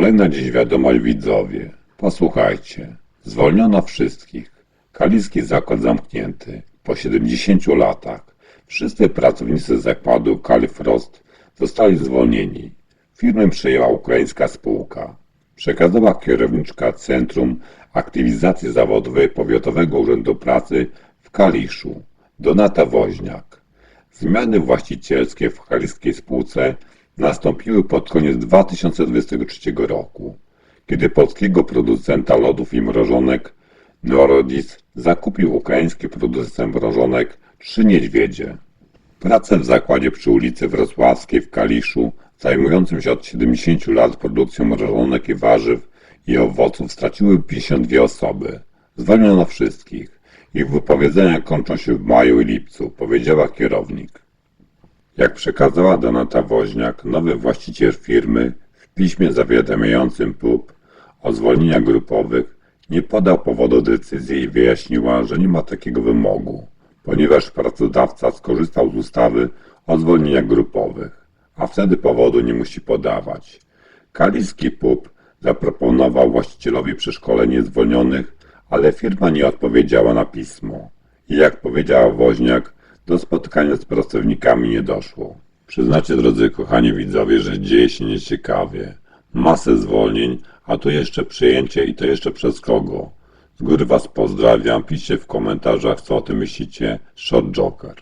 Kolejna dziś wiadomość widzowie. Posłuchajcie. Zwolniono wszystkich. Kaliski zakład zamknięty. Po 70 latach. Wszyscy pracownicy zakładu Califrost zostali zwolnieni. Firmę przejęła ukraińska spółka. Przekazała kierowniczka Centrum Aktywizacji Zawodowej Powiatowego Urzędu Pracy w Kaliszu, Donata Woźniak. Zmiany właścicielskie w kaliskiej spółce nastąpiły pod koniec 2023 roku, kiedy polskiego producenta lodów i mrożonek Norodis zakupił ukraiński producent mrożonek Trzy Niedźwiedzie. Pracę w zakładzie przy ulicy Wrocławskiej w Kaliszu, zajmującym się od 70 lat produkcją mrożonek i warzyw i owoców, straciły 52 osoby. Zwolniono wszystkich. Ich wypowiedzenia kończą się w maju i lipcu, powiedziała kierownik. Jak przekazała Donata Woźniak, nowy właściciel firmy w piśmie zawiadamiającym PUB o zwolnieniach grupowych nie podał powodu decyzji i wyjaśniła, że nie ma takiego wymogu, ponieważ pracodawca skorzystał z ustawy o zwolnieniach grupowych, a wtedy powodu nie musi podawać. Kaliski PUB zaproponował właścicielowi przeszkolenie zwolnionych, ale firma nie odpowiedziała na pismo. I jak powiedziała Woźniak, do spotkania z pracownikami nie doszło. Przyznacie, drodzy kochani widzowie, że dzieje się nieciekawie. Masę zwolnień, a tu jeszcze przyjęcie i to jeszcze przez kogo? Z góry Was pozdrawiam, piszcie w komentarzach, co o tym myślicie. Short Joker.